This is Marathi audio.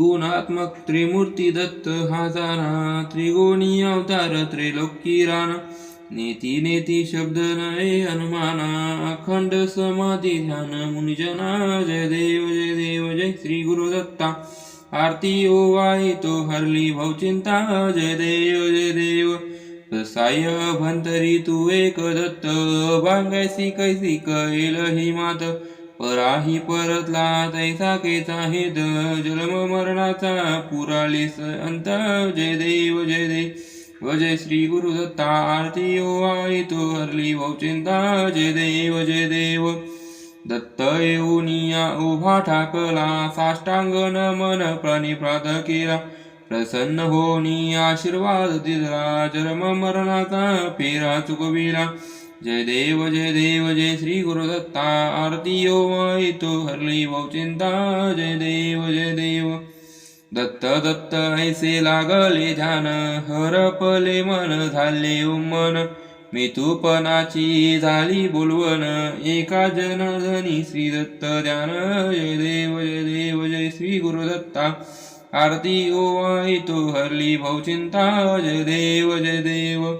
त्रिगुणात्मक त्रिमूर्ती दत्त हा जाना त्रिगुणी अवतार त्रिलोकी राणा नेती नेती शब्द नये हनुमाना अखंड समाधी ध्यान मुनिजना जय देव जय देव जय श्री गुरु दत्ता आरती ओ वाई तो हरली भावचिंता जय देव जय देव साय भंतरी तू एक दत्त बांगायसी कैसी कैल ही मात पराही परतला तैसा केचा हेद जन्म मरणाचा पुरालीस अंत. जय देव जय देव जय श्री गुरु दत्ता. आरती आई तो हरली चिंता. जय देव जय देव. दत्त येऊनिया उभा ठाकला. साष्टांग नमन प्रणिपात केला. प्रसन्न होनी आशीर्वाद दिला. जन्म मरणाचा फेरा चुकविला. जय देव जय देव जय श्री गुरुदत्ता आरती यो तो हरली भावचिंता जय देव जय देव। दत्त दत्त ऐसे लागले ध्यान हरपले मन झाले उमन। मितुपणाची झाली बोलवण एका जनधनी श्री दत्त ध्यान जय देव जय देव जय श्री गुरुदत्ता आरती ओवाळी तो हरली भावचिंता जय देव जय देव।